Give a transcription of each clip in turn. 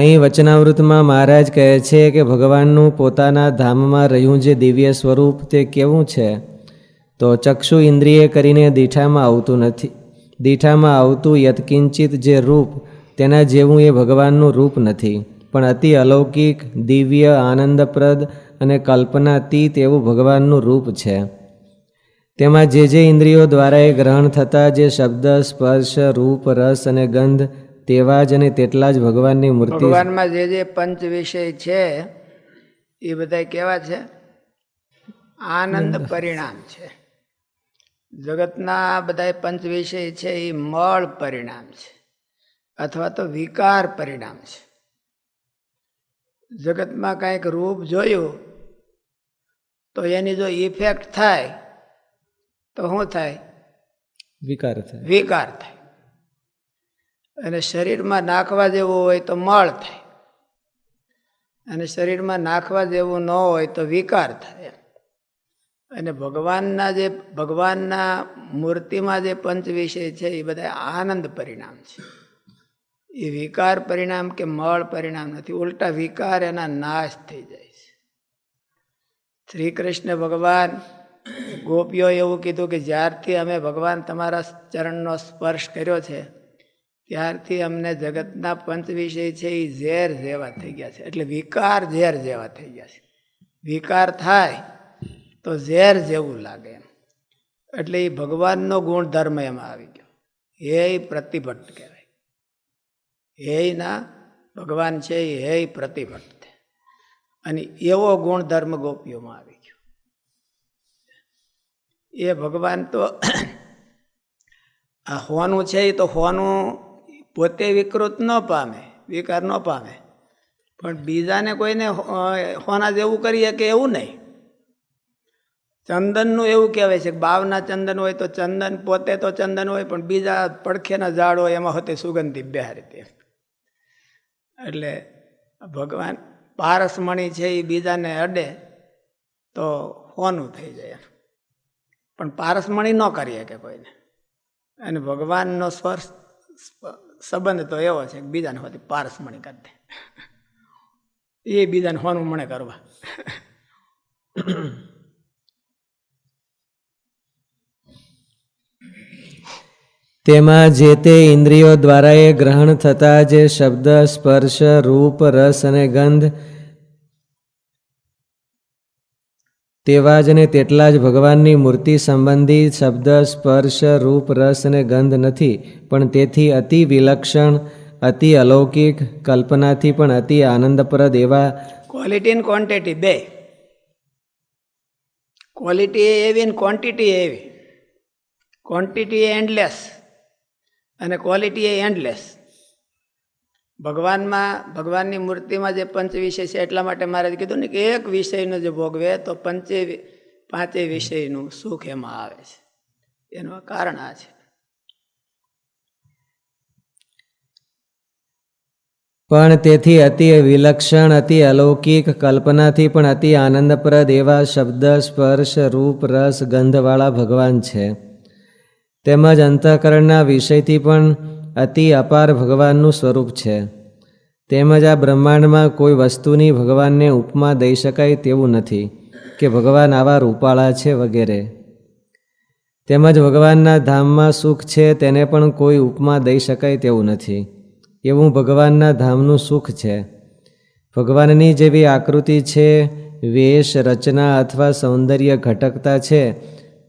અહીં વચનાવૃતમાં મહારાજ કહે છે કે ભગવાનનું પોતાના ધામમાં રહ્યું જે દિવ્ય સ્વરૂપ તે કેવું છે? તો ચક્ષુ ઇન્દ્રિય કરીને દીઠામાં આવતું નથી. દીઠામાં આવતું યતકિંચિત જે રૂપ, તેના જેવું એ ભગવાનનું રૂપ નથી. પણ અતિ અલૌકિક, દિવ્ય, આનંદપ્રદ અને કલ્પનાતીત એવું ભગવાનનું રૂપ છે. તેમાં જે જે ઇન્દ્રિયો દ્વારા એ ગ્રહણ થતા, જે શબ્દ, સ્પર્શ, રૂપ, રસ અને ગંધ તેવા જ અને તેટલા જ ભગવાનની મૂર્તિ ભગવાનમાં જે જે પંચ વિષય છે એ બધા કેવા છે? આનંદ પરિણામ છે. જગતના બધા પંચ વિષય છે એ મળ પરિણામ છે અથવા તો વિકાર પરિણામ છે. જગતમાં કાંઈક રૂપ જોયું તો એની જો ઇફેક્ટ થાય તો શું થાય? વિકાર થાય. વિકાર થાય. અને શરીરમાં નાખવા જેવું હોય તો મળ થાય. અને શરીરમાં નાખવા જેવું ન હોય તો વિકાર થાય. અને ભગવાનના જે, ભગવાનના મૂર્તિમાં જે પંચ વિષય છે, એ બધા આનંદ પરિણામ છે. એ વિકાર પરિણામ કે મળ પરિણામ નથી, ઉલટા વિકાર એના નાશ થઈ જાય છે. શ્રી કૃષ્ણ ભગવાન ગોપીઓ એવું કીધું કે જ્યારથી અમે ભગવાન તમારા ચરણનો સ્પર્શ કર્યો છે ત્યારથી અમને જગતના પંચ વિષય છે એ ઝેર જેવા થઈ ગયા છે. એટલે વિકાર ઝેર જેવા થઈ ગયા છે. વિકાર થાય તો ઝેર જેવું લાગે એમ. એટલે એ ભગવાનનો ગુણધર્મ એમાં આવી ગયો. હે પ્રતિભટ્ટ કહેવાય. હે ના ભગવાન છે એ હે પ્રતિભટ્ટ અને એવો ગુણધર્મ ગોપીઓમાં આવી ગયો. એ ભગવાન તો આ હોવાનું છે એ તો હોનું પોતે વિકૃત ન પામે, વિકાર ન પામે. પણ બીજાને કોઈને હોના જેવું કરીએ કે એવું નહીં. ચંદનનું એવું કહેવાય છે કે બાવના ચંદન હોય તો ચંદન, પોતે તો ચંદન હોય, પણ બીજા પડખેના ઝાડ હોય એમાં હોતે સુગંધી બેહારી એટલે ભગવાન પારસમણી છે એ બીજાને અડે તો હોનું થઈ જાય પણ પારસમણી ન કરીએ કે કોઈને. અને ભગવાનનો સ્પર્શ સ્પ- સંબંધ તો એવો છે બીજાને હોતી પારસમણી કરી દે. એ બીજાને હોનું મને કરવા. તેમાં જે તે ઇન્દ્રિયો દ્વારા એ ગ્રહણ થતા જે શબ્દ, સ્પર્શ, રૂપ, રસ અને ગંધ તેવા જ ને તેટલા જ ભગવાનની મૂર્તિ સંબંધી શબ્દ, સ્પર્શ, રૂપ, રસ અને ગંધ નથી, પણ તેથી અતિ વિલક્ષણ, અતિ અલૌકિક, કલ્પનાથી પણ અતિ આનંદપ્રદ એવા ક્વોલિટી ને ક્વોન્ટિટી બે. ક્વોલિટી એવી ને ક્વોન્ટિટી એવી. ક્વોન્ટિટી એન્ડલેસ અને ક્વોલિટી એ એન્ડલેસ ભગવાનમાં, ભગવાનની મૂર્તિમાં જે પંચ વિષય છે એટલા માટે મહારાજ કીધું ને કે એક વિષયનો જે ભોગવે તો પંચે પાંચે વિષયનું સુખ એમાં આવે છે. એનું કારણ આ છે. પણ તેથી અતિ વિલક્ષણ, અતિ અલૌકિક કલ્પનાથી પણ અતિ આનંદપ્રદ એવા શબ્દ, સ્પર્શ, રૂપ, રસ, ગંધવાળા ભગવાન છે. તેમજ અંતઃકરણના વિષયથી પણ અતિ અપાર ભગવાનનું સ્વરૂપ છે. તેમજ આ બ્રહ્માંડમાં કોઈ વસ્તુની ભગવાનને ઉપમા દઈ શકાય તેવું નથી કે ભગવાન આવા રૂપાળા છે વગેરે. તેમજ ભગવાનના ધામમાં સુખ છે તેને પણ કોઈ ઉપમા દઈ શકાય તેવું નથી. એવું ભગવાનના ધામનું સુખ છે. ભગવાનની જેવી આકૃતિ છે, વેશ, રચના અથવા સૌંદર્ય ઘટકતા છે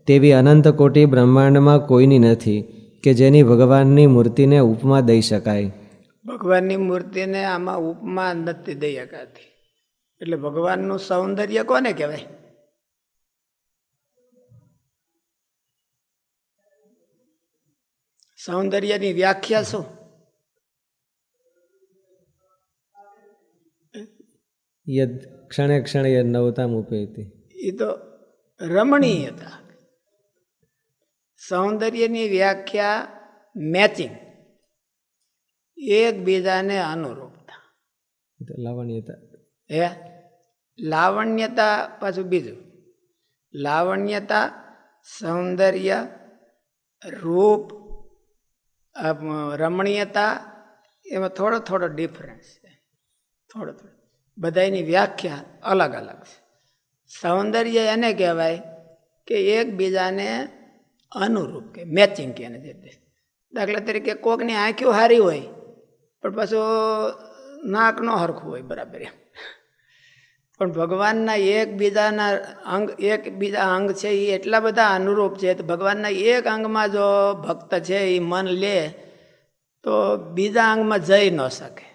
તેવી અનંત કોટી બ્રહ્માંડમાં કોઈની નથી. કે જેની ભગવાનની મૂર્તિને ઉપમા દઈ શકાય? ભગવાનની મૂર્તિને આમાં ઉપમા નથી દઈ શકાતી. એટલે ભગવાનનું સૌંદર્ય કોને કહેવાય? સૌંદર્યની વ્યાખ્યા શું? યદ ક્ષણે ક્ષણે નવતામ ઉપેતી. એ તો રમણીયતા સૌંદર્યની વ્યાખ્યા મેચિંગ એકબીજાને અનુરૂપતા. લાવણ્યતા. હે? લાવણ્યતા પાછું બીજું. લાવણ્યતા સૌંદર્ય રૂપ રમણીયતા એમાં થોડો થોડો ડિફરન્સ છે. થોડો થોડો. બધાની વ્યાખ્યા અલગ અલગ છે. સૌંદર્ય એને કહેવાય કે એકબીજાને અનુરૂપ કે મેચિંગ કે એને. દાખલા તરીકે કોકની આંખો સારી હોય, પણ પાછું નાક ન હરખું હોય, બરાબર એમ. પણ ભગવાનના એકબીજાના અંગ, એકબીજા અંગ છે એ એટલા બધા અનુરૂપ છે, તો ભગવાનના એક અંગમાં જો ભક્ત છે એ મન લે, તો બીજા અંગમાં જઈ ન શકે.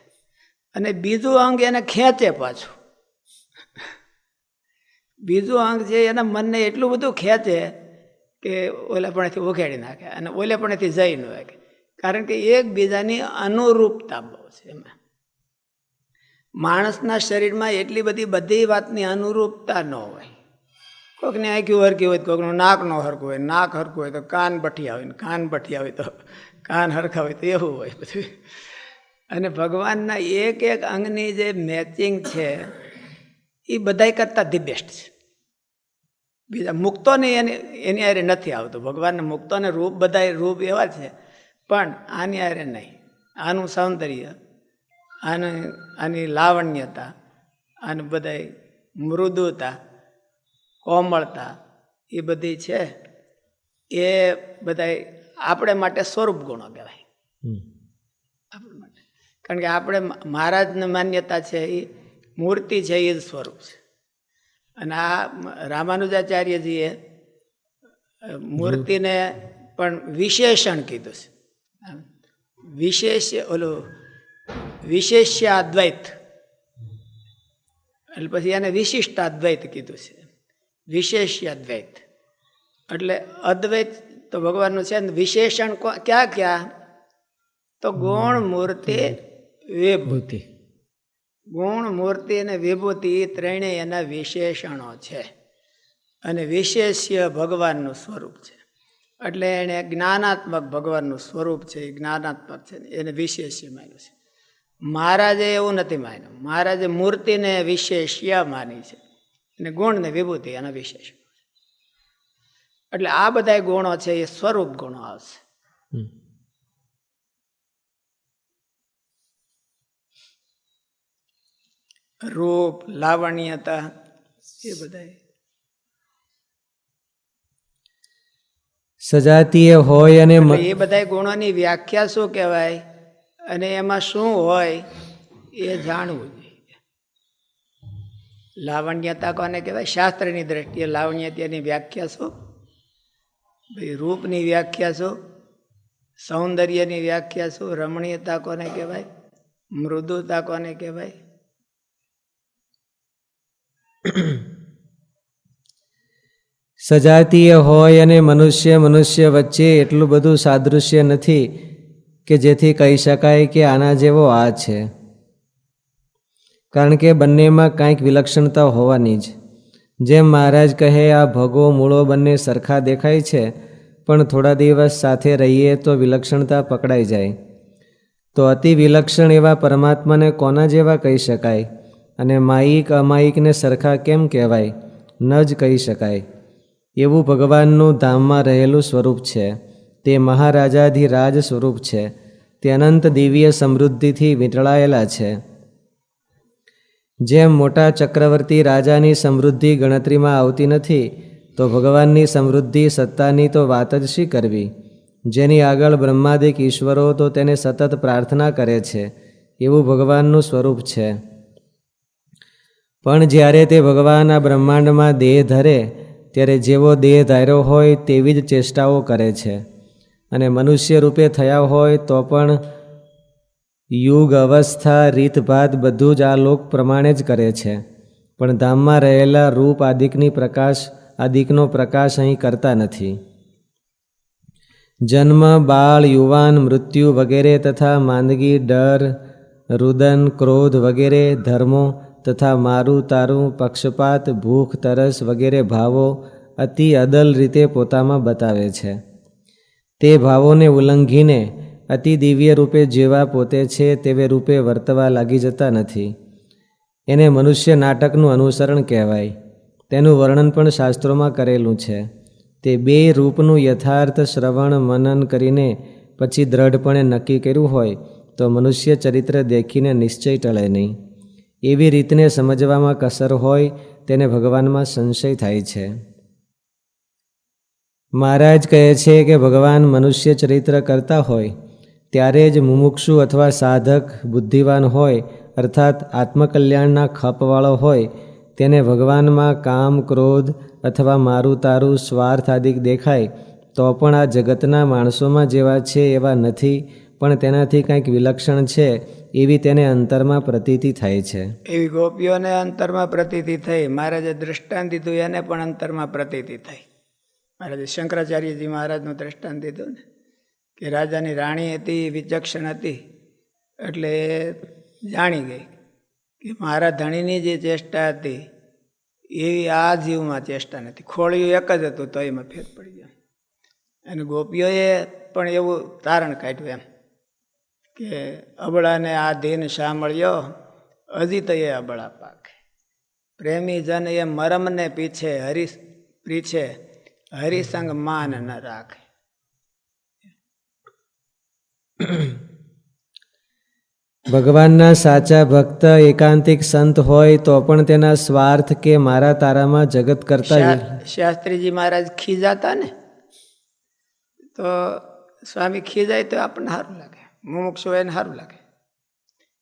અને બીજું અંગ એને ખેંચે પાછું. બીજું અંગ છે એના મનને એટલું બધું ખેંચે કે ઓલાપણાથી ઉખેડી નાખે અને ઓલેપણેથી જઈ ન વાગે. કારણ કે એકબીજાની અનુરૂપતા બહુ છે એમાં. માણસના શરીરમાં એટલી બધી બધી વાતની અનુરૂપતા ન હોય. કોઈકને આંખ્યું હરકી હોય તો કોઈકનું નાક ન હરકું હોય, નાક હરકું હોય તો કાન બઠિયા હોય ને કાન બઠિયા હોય તો કાન હરખા હોય તો એવું હોય બધું. અને ભગવાનના એક એક અંગની જે મેચિંગ છે, એ બધાય કરતાં ધી બેસ્ટ છે. બીજા મુક્તોને એની એની આરે નથી આવતું. ભગવાનને મુક્તોને રૂપ બધા રૂપ એવા છે પણ આની આરે નહીં. આનું સૌંદર્ય આની આની લાવણ્યતા આને બધાય મૃદુતા કોમળતા એ બધી છે. એ બધાય આપણે માટે સ્વરૂપ ગુણો કહેવાય. આપણા માટે. કારણ કે આપણે મહારાજની માન્યતા છે એ મૂર્તિ છે એ જ સ્વરૂપ છે. અને આ રામાનુજાચાર્યજીએ મૂર્તિને પણ વિશેષણ કીધું છે. વિશેષ, ઓલું વિશેષ્ય અદ્વૈત એટલે પછી એને વિશિષ્ટ અદ્વૈત કીધું છે. વિશેષ્ય અદ્વૈત એટલે અદ્વૈત તો ભગવાનનું છે વિશેષણ ક્યાં ક્યાં? તો ગુણ મૂર્તિ વિભૂતિ. ભૂતિ ગુણ મૂર્તિ અને વિભૂતિ ત્રણેય એના વિશેષણો છે. અને વિશેષ્ય ભગવાનનું સ્વરૂપ છે. એટલે એણે જ્ઞાનાત્મક ભગવાનનું સ્વરૂપ છે, એ જ્ઞાનાત્મક છે, એને વિશેષ્ય માન્યું છે. મહારાજે એવું નથી માન્યું. મહારાજે મૂર્તિને વિશેષ્ય માની છે અને ગુણને વિભૂતિ એના વિશેષ. એટલે આ બધા ગુણો છે, એ સ્વરૂપ ગુણો આવશે. રૂપ લાવણ્યતા એ બધા સજાતીય હોય અને એ બધા ગુણોની વ્યાખ્યા શું કહેવાય? અને એમાં શું હોય એ જાણવું જોઈએ. લાવણ્યતા કોને કહેવાય? શાસ્ત્રની દ્રષ્ટિએ લાવણ્યતાની વ્યાખ્યા શું? ભાઈ રૂપની વ્યાખ્યા શું? સૌંદર્યની વ્યાખ્યા શું? રમણીયતા કોને કહેવાય? મૃદુતા કોને કહેવાય? સજાતીય હોય અને મનુષ્ય મનુષ્ય વચ્ચે એટલું બધું સાદૃશ્ય નથી કે જેથી કહી શકાય કે આના જેવો આ છે. કારણ કે બંનેમાં કાંઈક વિલક્ષણતા હોવાની જ. જેમ મહારાજ કહે, આ ભગો, મૂળો બંને સરખા દેખાય છે, પણ થોડા દિવસ સાથે રહીએ તો વિલક્ષણતા પકડાઈ જાય. તો અતિ વિલક્ષણ એવા પરમાત્માને કોના જેવા કહી શકાય? અને માયિક અમાયિકને સરખા કેમ કહેવાય? ન જ કહી શકાય. એવું ભગવાનનું ધામમાં રહેલું સ્વરૂપ છે. તે મહારાજાધિરાજ સ્વરૂપ છે. તે અનંત દિવ્ય સમૃદ્ધિથી વીંટળાયેલા છે. જેમ મોટા ચક્રવર્તી રાજાની સમૃદ્ધિ ગણતરીમાં આવતી નથી, તો ભગવાનની સમૃદ્ધિ સત્તાની તો વાત જ શી કરવી? જેની આગળ બ્રહ્માદિક ઈશ્વરો તો તેને સતત પ્રાર્થના કરે છે. એવું ભગવાનનું સ્વરૂપ છે. પણ જ્યારે તે ભગવાન આ બ્રહ્માંડમાં દેહ ધરે, ત્યારે જેવો દેહ ધાર્યો હોય તેવી જ ચેષ્ટાઓ કરે છે. અને મનુષ્ય રૂપે થયા હોય તો પણ યુગ, અવસ્થા રીતભાત બધું જ આ લોક પ્રમાણે જ કરે છે. પણ ધામમાં રહેલા રૂપ આદિકની પ્રકાશ, આદિકનો પ્રકાશ અહીં કરતા નથી. જન્મ, બાળ, યુવાન, મૃત્યુ વગેરે તથા માંદગી, ડર, રુદન, ક્રોધ વગેરે, ધર્મો તથા મારું, તારું, પક્ષપાત, ભૂખ, તરસ વગેરે ભાવો અતિ અદલ રીતે પોતામાં બતાવે છે. તે ભાવોને ઉલ્લંઘીને અતિ દિવ્ય રૂપે જેવા પોતે છે તેવે રૂપે વર્તવા લાગી જતા નથી. એને મનુષ્ય નાટકનું અનુસરણ કહેવાય. તેનું વર્ણન પણ શાસ્ત્રોમાં કરેલું છે. તે બે રૂપનું યથાર્થ શ્રવણ, મનન કરીને પછી દ્રઢપણે નક્કી કર્યું હોય તો મનુષ્ય ચરિત્ર દેખીને નિશ્ચય ટળે નહીં. એવી રીતને સમજવામાં કસર હોય તેને ભગવાનમાં સંશય થાય છે. મહારાજ કહે છે કે ભગવાન મનુષ્ય ચરિત્ર કરતા હોય ત્યારે જ મુમુક્ષુ અથવા સાધક બુદ્ધિવાન હોય અર્થાત આત્મકલ્યાણના ખપવાળો હોય તેને ભગવાનમાં કામ, ક્રોધ અથવા મારું તારું સ્વાર્થ આદિક દેખાય તો પણ આ જગતના માણસોમાં જેવા છે એવા નથી પણ તેનાથી કંઈક વિલક્ષણ છે એવી તેને અંતરમાં પ્રતીતિ થાય છે. એવી ગોપીઓને અંતરમાં પ્રતીતિ થઈ. મહારાજે દ્રષ્ટાંત દીધું, એને પણ અંતરમાં પ્રતીતિ થઈ. મહારાજે શંકરાચાર્યજી મહારાજનું દ્રષ્ટાંત દીધું ને, કે રાજાની રાણી હતી, વિચક્ષણ હતી. એટલે એ જાણી ગઈ કે મારા ધણીની જે ચેષ્ટા હતી એવી આ જીવમાં ચેષ્ટા નથી. ખોળિયું એક જ હતું તો એમાં ફેર પડી ગયો. અને ગોપીઓએ પણ એવું તારણ કાઢ્યું એમ. કે અબળાને આ દિન સાંભળ્યો હજી તો એ અબળા પાકે. પ્રેમી જન એ મરમને પીછે હરિ પીછે હરિસંગ માન ન રાખે. ભગવાનના સાચા ભક્ત એકાંતિક સંત હોય તો પણ તેના સ્વાર્થ કે મારા તારામાં જગત કરતા શાસ્ત્રીજી મહારાજ ખીજાતા ને? તો સ્વામી ખીજાય તો આપણને સારું લાગે. મુમુક્ષુ એને સારું લાગે.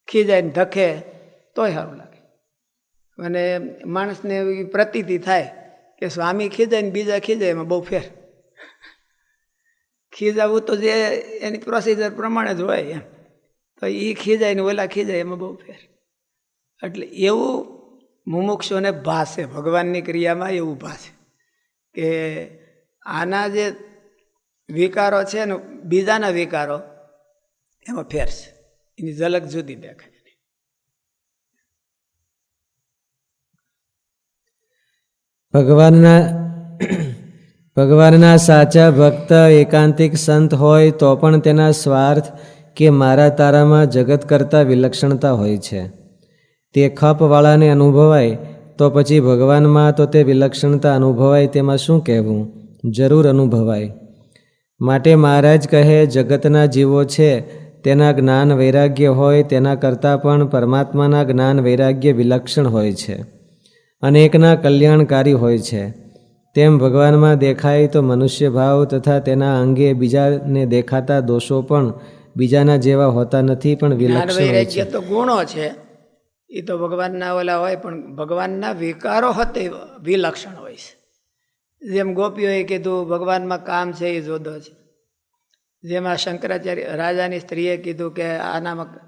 ખીજાય ને ધકે તોય સારું લાગે. અને માણસને એવી પ્રતીતિ થાય કે સ્વામી ખીજાય ને બીજા ખીજાય, એમાં બહુ ફેર. ખીજાવું તો જે એની પ્રોસિજર પ્રમાણે જ હોય એમ. તો એ ખીજાય ને ઓલા ખીજાય, એમાં બહુ ફેર. એટલે એવું મુમુક્ષોને ભાસે, ભગવાનની ક્રિયામાં એવું ભાસે કે આના જે વિકારો છે ને, બીજાના વિકારો એમાં ફેર છે. એની ઝલક જુદી દેખાય ભગવાનના ભગવાનના સાચા ભક્ત, એકાંતિક સંત હોય તો પણ તેના સ્વાર્થ કે મારા તારામાં જગત કરતાં વિલક્ષણતા હોય છે. તે ખપવાળાને અનુભવાય તો પછી ભગવાનમાં તો તે વિલક્ષણતા અનુભવાય તેમાં શું કહેવું? જરૂર અનુભવાય. માટે મહારાજ કહે, જગતના જીવો છે તેના જ્ઞાન વૈરાગ્ય હોય તેના કરતાં પણ પરમાત્માના જ્ઞાન વૈરાગ્ય વિલક્ષણ હોય છે. અનેકના કલ્યાણકારી હોય છે. તેમ ભગવાનમાં દેખાય તો મનુષ્ય ભાવ તથા તેના અંગે બીજાને દેખાતા દોષો પણ બીજાના જેવા હોતા નથી પણ વિલક્ષણ હોય છે. તો ગુણો છે. એ તો ભગવાનના ઓલા હોય પણ ભગવાનના વિકારો હતે વિલક્ષણ હોય છે. જેમ ગોપીઓએ કીધું ભગવાનમાં કામ છે એ જોદો છે. જેમાં શંકરાચાર્ય, રાજાની સ્ત્રીએ કીધું કે આનામાં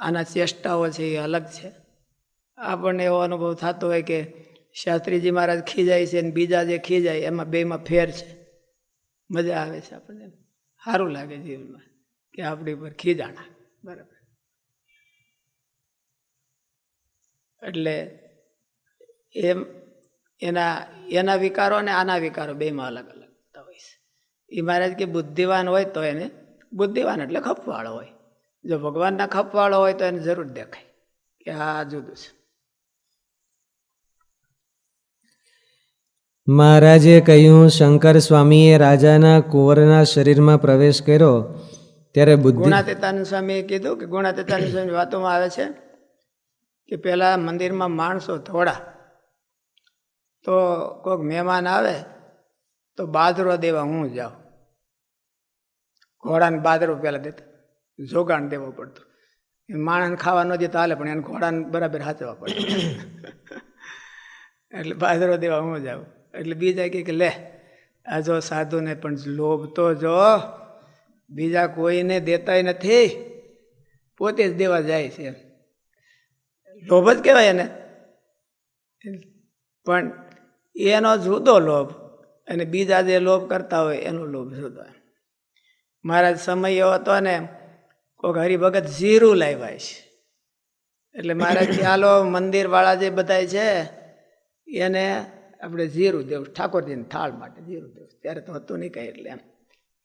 આના ચેષ્ટાઓ છે, એ અલગ છે. આપણને એવો અનુભવ થતો હોય કે શાસ્ત્રીજી મહારાજ ખીજાય છે અને બીજા જે ખીજાય, એમાં બેમાં ફેર છે. મજા આવે છે આપણને. સારું લાગે જીવનમાં કે આપણી પર ખીજાણા. બરાબર. એટલે એમ એના એના વિકારો અને આના વિકારો બેમાં અલગ અલગ એ મહારાજ કે બુદ્ધિવાન હોય તો એને બુદ્ધિવાન એટલે ખપવાળો હોય. જો ભગવાનના ખપવાળો હોય તો એને જરૂર દેખાય કે આ જુદું છે. મહારાજે કહ્યું શંકર સ્વામીએ રાજાના કુંવરના શરીરમાં પ્રવેશ કર્યો ત્યારે બુદ્ધિ ગુણાતીતાનંદ સ્વામીએ કીધું કે ગુણાતીતાનંદ સ્વામી વાતોમાં આવે છે કે પહેલાં મંદિરમાં માણસો થોડા તો કોઈક મહેમાન આવે તો બાજરો દેવા હું જાઉં. ઘોડાને બાદરો પહેલાં દેતા. જોગાણ દેવો પડતું. એ માણસને ખાવા ન દેતા હાલે પણ એને ઘોડાને બરાબર હાચવા પડે. એટલે બાદરો દેવા હું જ આવું એટલે બીજા કહે કે લે આ જો સાધુને પણ લોભ તો જો બીજા કોઈને દેતાય નથી. પોતે જ દેવા જાય છે લોભ જ કહેવાય એને. પણ એનો જુદો લોભ અને બીજા જે લોભ કરતા હોય એનો લોભ જુદો મારા સમય એવો હતો ને કોઈક હરિભગત જીરું લાવ્યા છે. એટલે મારા ખ્યાલો મંદિર વાળા જે બધા છે એને આપણે જીરું દેવું ઠાકોરજીને થાળ માટે જીરું દેવું ત્યારે તો હતું નહીં કંઈ એટલે એમ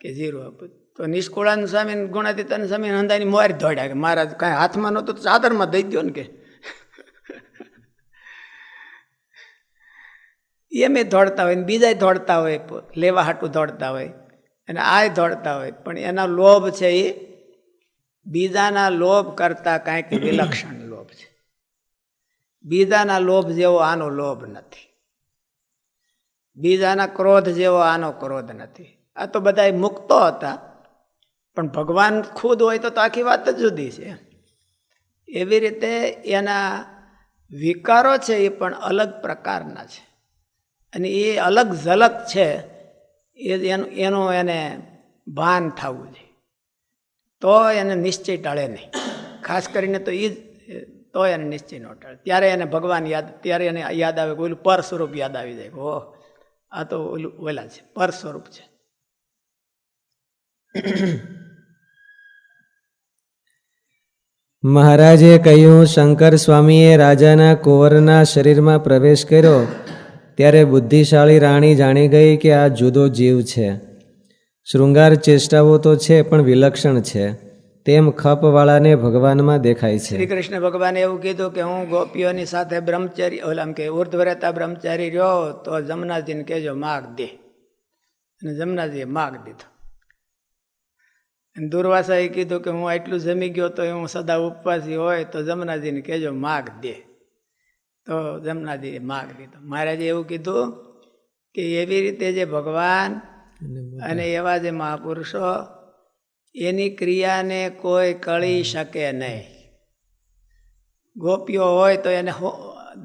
કે જીરું આપ્યું તો નિષ્કુળાન સ્વામી ગુણાતીતાન સ્વામી હંદાની મોર દોડ્યા કે મહારાજ કાંઈ હાથમાં નહોતું તો ચાદરમાં દઈ દો ને કે. એમે દોડતા હોય ને બીજા દોડતા હોય લેવા હાટું દોડતા હોય. અને આય દોડતા હોય. પણ એના લોભ છે એ બીજાના લોભ કરતા કાંઈક વિલક્ષણ લોભ છે. બીજાના લોભ જેવો આનો લોભ નથી. બીજાના ક્રોધ જેવો આનો ક્રોધ નથી. આ તો બધા મુક્તો હતા. પણ ભગવાન ખુદ હોય તો તો આખી વાત જ જુદી છે. એવી રીતે એના વિકારો છે એ પણ અલગ પ્રકારના છે. અને એ અલગ ઝલક છે એ એનું એનું એને ભાન થવું જોઈએ. તો એને નિશ્ચય ટળે નહીં. ખાસ કરીને તો એ જ તો એને નિશ્ચય ન ટળે. ત્યારે એને ભગવાન યાદ, ત્યારે એને યાદ આવે કે ઓલું પર સ્વરૂપ યાદ આવી જાય ઓહ, આ તો ઓલું ઓલા છે પર સ્વરૂપ છે. મહારાજે કહ્યું, શંકર સ્વામીએ રાજાના કુંવરના શરીરમાં પ્રવેશ કર્યો. ત્યારે બુદ્ધિશાળી રાણી જાણી ગઈ કે આ જુદો જીવ છે. શૃંગાર ચેષ્ટાઓ તો છે, પણ વિલક્ષણ છે. તેમ ખપવાળાને ભગવાનમાં દેખાય છે. શ્રી કૃષ્ણ ભગવાને એવું કીધું કે હું ગોપીઓની સાથે બ્રહ્મચારી ઓલામ કે ઉર્ધ્વરેતા બ્રહ્મચારી રહ્યો, તો જમનાજીને કહેજો માગ દે. અને જમનાજીએ માગ દીધો. દુર્વાસાએ કીધું કે હું આટલું જમી ગયો તો હું સદા ઉપવાસી હોય, તો જમનાજીને કહેજો માગ દે. તો જમનાજીએ માગ લીધો. મહારાજે એવું કીધું કે એવી રીતે જે ભગવાન અને એવા જે મહાપુરુષો એની ક્રિયાને કોઈ કળી શકે નહીં. ગોપીઓ હોય તો એને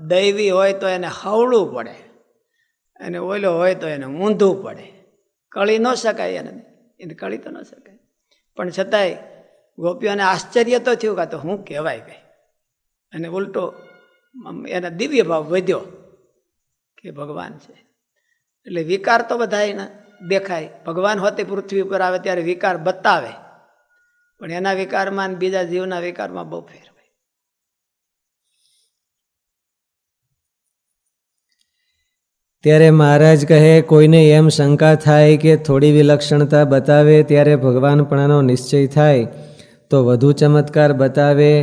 દૈવી હોય તો એને હવળું પડે. અને ઓલો હોય તો એને ઊંધું પડે. કળી ન શકાય એને. એને કળી તો ન શકાય. પણ છતાંય ગોપીઓને આશ્ચર્ય તો થયું કાં તો હું કહેવાય ગઈ અને ઉલટો એના દિવ્ય ભાવ વધ્યો કે ભગવાન છે. એટલે વિકાર તો બધાયના દેખાય. ભગવાન હોતે પૃથ્વી ઉપર આવે ત્યારે વિકાર બતાવે. પણ એના વિકારમાં અને બીજા જીવના વિકારમાં બહુ ફેર ત્યારે મહારાજ કહે, કોઈને એમ શંકા થાય કે થોડી વિલક્ષણતા બતાવે ત્યારે ભગવાનપણાનો નિશ્ચય થાય. તો વધુ ચમત્કાર બતાવે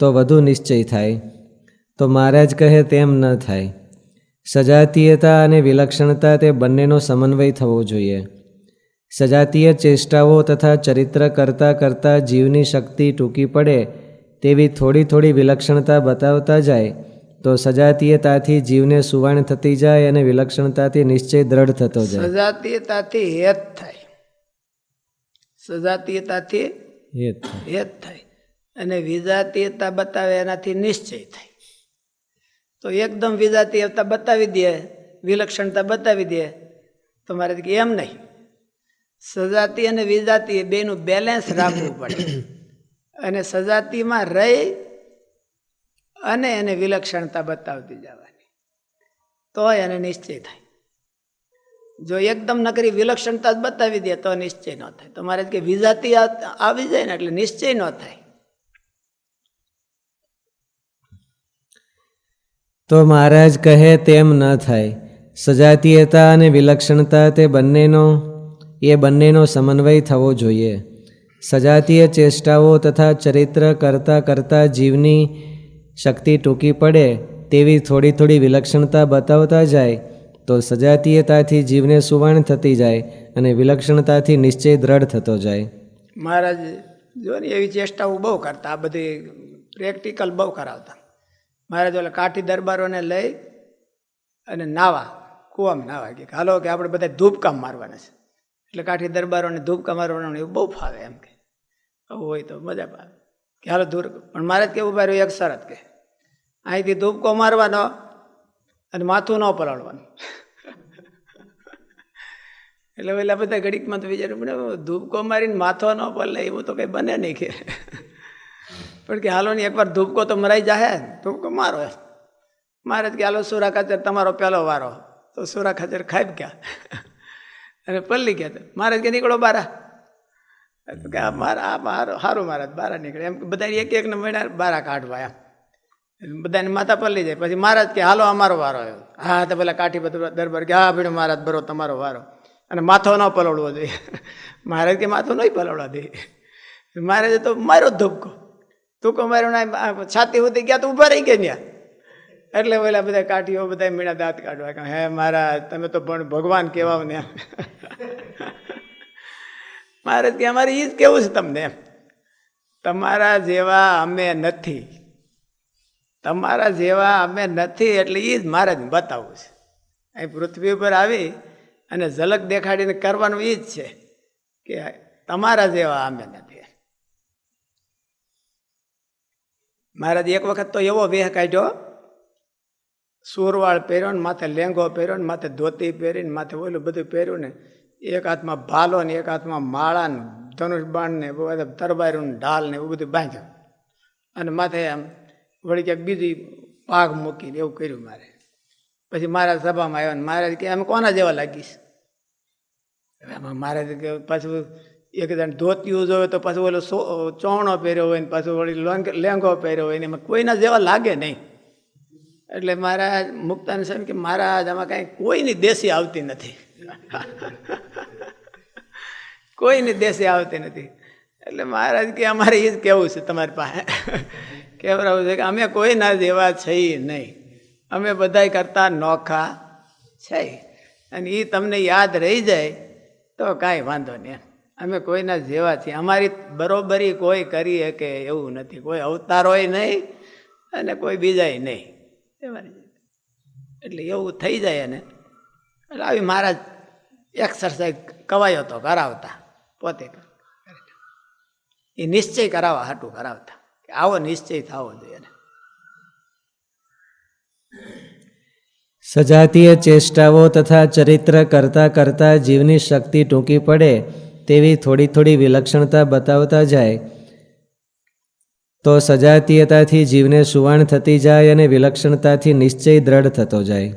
તો વધુ નિશ્ચય થાય. તો મહારાજ કહે તેમ ન થાય. સજાતીયતા અને વિલક્ષણતા તે બંનેનો સમન્વય થવો જોઈએ. સજાતીય ચેષ્ટાઓ તથા ચરિત્ર કરતાં કરતાં જીવની શક્તિ ટૂંકી પડે તેવી થોડી થોડી વિલક્ષણતા બતાવતા જાય તો સજાતીયતાથી જીવને સુવાણ થતી જાય અને વિલક્ષણતાથી નિશ્ચય દ્રઢ થતો જાય. સજાતીયતાથી હેત થાય. સજાતીયતાથી જ હેત થાય. અને વિજાતીયતા બતાવે એનાથી નિશ્ચય થાય. તો એકદમ વિજાતીયતા બતાવી દે, વિલક્ષણતા બતાવી દે. તો મારે કે એમ નહીં. સજાતી અને વિજાતી બેનું બેલેન્સ રાખવું પડે. અને સજાતીમાં રહી અને એને વિલક્ષણતા બતાવતી જવાની. તો એને નિશ્ચય થાય. જો એકદમ નકરી વિલક્ષણતા જ બતાવી દે, તો નિશ્ચય ન થાય. તો મારે કે વિજાતી આવી જાય ને એટલે નિશ્ચય ન થાય. તો મહારાજ કહે, તેમ ન થાય. સજાતીયતા અને વિલક્ષણતા તે બંનેનો, એ બંનેનો સમન્વય થવો જોઈએ. સજાતીય ચેષ્ટાઓ તથા ચરિત્ર કરતાં કરતાં જીવની શક્તિ ટૂંકી પડે, તેવી થોડી થોડી વિલક્ષણતા બતાવતા જાય, તો સજાતીયતાથી જીવને સુવાણ થતી જાય અને વિલક્ષણતાથી નિશ્ચય દ્રઢ થતો જાય. મહારાજ જો ને, એવી ચેષ્ટાઓ બહુ કરતા બધી પ્રેક્ટિકલ બહુ કરાવતા. મહારાજ ઓલા કાઠી દરબારોને લઈ અને નાવા, કૂવામાં નાવા કે હાલો કે આપણે બધા ધૂપકામ મારવાના છે. એટલે કાઠી દરબારોને ધૂપકા મારવાનું એવું બહુ ફાવે એમ કે. આવું હોય તો મજા પાવે કે હાલો દૂર પણ મારે જ કેવું બારું એક શરત કે. અહીંથી ધૂપકો મારવાનો અને માથું ન પલાળવાનું. એટલે પેલા બધા ઘડીકમાં તો વિચાર્યું પણ ધૂપકો મારીને માથો ન પલળે, એવું તો કંઈ બને નહીં કે. પણ કે હાલો ને એકવાર ધૂપકો તો મરાઈ જાહે. ધૂપકો મારો મારે જ કે હાલો સુરા ખાચર તમારો પહેલો વારો. તો સુરા ખાચર ખાઈ ગયા. અને પલ્લી ગયા મારે કે નીકળો બારા. કે મારા આ મારો સારું મારા બારા નીકળે. એમ બધા એક એકને મળ્યા બારા કાઢવા એમ. બધાને માથા પલ્લી જાય. પછી મહારાજ કે હાલો અમારો વારો આવ્યો હા, તો પેલા કાઠી બધું દરબાર કે હા, ભીડું મહારાજ બરો તમારો વારો. અને માથો ન પલળવો જોઈએ. મહારાજ કે માથો નહીં પલળવા દે. મહારાજે તો મારો ધબકો ધૂકો માર્યો ના છાતી સુધી ગયા તો ઊભા રહી ગયા ત્યાં એટલે ઓલા બધા કાઠીઓ બધા મીણા દાંત કાઢવા હે મારા તમે તો પણ ભગવાન કહેવાવ ને. મારે ત્યાં મારે એ જ કેવું છે તમને. તમારા જેવા અમે નથી. તમારા જેવા અમે નથી એટલે એ જ મારે જ બતાવવું છે. અહીં પૃથ્વી ઉપર આવી અને ઝલક દેખાડીને કરવાનું એ જ છે કે તમારા જેવા અમે નથી. મહારાજ, એક વખત તો એવો વેહ કાઢ્યો, સુરવાળ પહેર્યો ને માથે લેંગો પહેર્યો ને માથે ધોતી પહેરીને માથે ઓલું બધું પહેર્યું ને, એક હાથમાં ભાલો ને એક હાથમાં માળા ને ધનુષ બાણ ને તરબારું ને ઢાલ ને એવું બધું બાંધ્યું. અને માથે આમ વળી ક્યાંક બીજી પાઘ મૂકીને એવું કર્યું મારે. પછી મારા સભામાં આવ્યા ને મહારાજ કે, અમે કોના જેવા લાગીશ? મહારાજ પાછું એક જણ ધોતિયું જોવે તો પાછું ઓલો સો ચોણો પહેર્યો હોય ને પાછું વળી લોંગ, લેંગો પહેર્યો હોય ને એમાં કોઈના જેવા લાગે નહીં. એટલે મારા મુક્તાન સ્વામી કે મહારાજ, આમાં કાંઈ કોઈની દેશી આવતી નથી. કોઈની દેશી આવતી નથી. એટલે મહારાજ કે અમારે એ જ કહેવું છે તમારી પાસે. કહેવડાવું છે કે અમે કોઈના જેવા છીએ નહીં. અમે બધાય કરતા નોખા છે. અને એ તમને યાદ રહી જાય તો કાંઈ વાંધો નહીં અમે કોઈના જેવા છીએ. અમારી બરોબરી કોઈ કરી શકે એવું નથી. કોઈ અવતારોય નહીં અને કોઈ બીજાય નહીં. એટલે એવું થઈ જાય ને એટલે આવી મહારાજ એક્સરસાઇઝ કવાયો તો કરાવતા. પોતે એ નિશ્ચય કરાવવા હાટું કરાવતા. કે આવો નિશ્ચય થવો જોઈએ સજાતીય ચેષ્ટાઓ તથા ચરિત્ર કરતા કરતા જીવની શક્તિ ટૂંકી પડે. તેવી થોડી થોડી વિલક્ષણતા બતાવતા જાય, તો સજાતીયતાથી જીવને સુવાણ થતી જાય અને વિલક્ષણતાથી નિશ્ચય દ્રઢ થતો જાય.